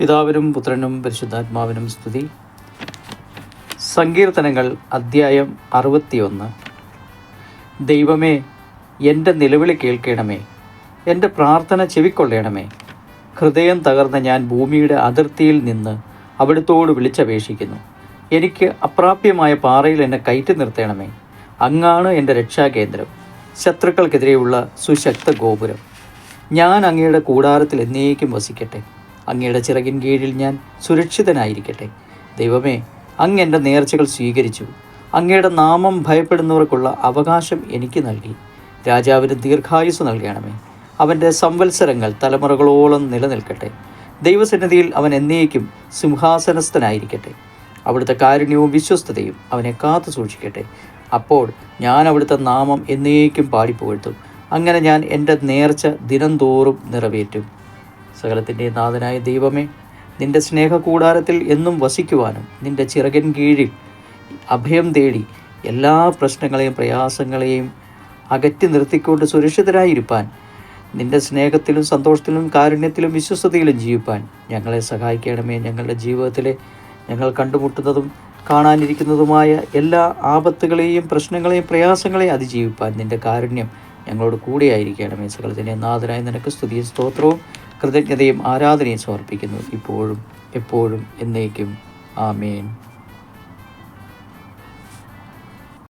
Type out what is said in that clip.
പിതാവിനും പുത്രനും പരിശുദ്ധാത്മാവിനും സ്തുതി. സങ്കീർത്തനങ്ങൾ അദ്ധ്യായം അറുപത്തിയൊന്ന്. ദൈവമേ എന്റെ നിലവിളി കേൾക്കണമേ. എന്റെ പ്രാർത്ഥന ചെവിക്കൊള്ളണമേ. ഹൃദയം തകർന്ന ഞാൻ ഭൂമിയുടെ അതിർത്തിയിൽ നിന്ന് അവിടുത്തോട് വിളിച്ചപേക്ഷിക്കുന്നു. എനിക്ക് അപ്രാപ്യമായ പാറയിൽ എന്നെ കയറ്റി നിർത്തണമേ. അങ്ങാണ് എന്റെ രക്ഷാകേന്ദ്രം. ശത്രുക്കൾക്കെതിരെയുള്ള സുശക്ത ഗോപുരം. ഞാൻ അങ്ങയുടെ കൂടാരത്തിൽ എന്നേക്കും വസിക്കട്ടെ. അങ്ങയുടെ ചിറകിൻ കീഴിൽ ഞാൻ സുരക്ഷിതനായിരിക്കട്ടെ. ദൈവമേ അങ്ങ് എന്റെ നേർച്ചകൾ സ്വീകരിച്ചു. അങ്ങയുടെ നാമം ഭയപ്പെടുന്നവർക്കുള്ള അവകാശം എനിക്ക് നൽകി. രാജാവിന് ദീർഘായുസ് നൽകണമേ. അവന്റെ സംവത്സരങ്ങൾ തലമുറകളോളം നിലനിൽക്കട്ടെ. ദൈവസന്നിധിയിൽ അവൻ എന്നേക്കും സിംഹാസനസ്ഥനായിരിക്കട്ടെ. അവിടുത്തെ കാരുണ്യവും വിശ്വസ്തതയും അവനെ കാത്തു സൂക്ഷിക്കട്ടെ. അപ്പോൾ ഞാൻ അവിടുത്തെ നാമം എന്നേക്കും പാടിപ്പുകഴ്ത്തും. അങ്ങനെ ഞാൻ എന്റെ നേർച്ച ദിനംതോറും നിറവേറ്റും. സകലത്തിന്റെ നാഥനായ ദൈവമേ നിന്റെ സ്നേഹകൂടാരത്തിൽ എന്നും വസിക്കുവാനും നിന്റെ ചിറകൻ കീഴിൽ അഭയം തേടി എല്ലാ പ്രശ്നങ്ങളെയും പ്രയാസങ്ങളെയും അകറ്റി നിർത്തിക്കൊണ്ട് സുരക്ഷിതരായിരിക്കാൻ നിന്റെ സ്നേഹത്തിലും സന്തോഷത്തിലും കാരുണ്യത്തിലും വിശ്വസ്തയിലും ജീവിപ്പാൻ ഞങ്ങളെ സഹായിക്കണമേ. ഞങ്ങളുടെ ജീവിതത്തിലെ ഞങ്ങൾ കണ്ടുമുട്ടുന്നതും കാണാനിരിക്കുന്നതുമായ എല്ലാ ആപത്തുകളെയും പ്രശ്നങ്ങളെയും പ്രയാസങ്ങളെയും അതിജീവിപ്പാൻ നിന്റെ കാരുണ്യം ഞങ്ങളോട് കൂടെയായിരിക്കണമേ. സകലത്തിന്റെ നാഥനായ നിനക്ക് സ്തുതിയും സ്തോത്രവും. കൃതജ്ഞതയും ആരാധനയും സമർപ്പിക്കുന്നു. ഇപ്പോഴും എപ്പോഴും എന്നേക്കും. ആമേൻ.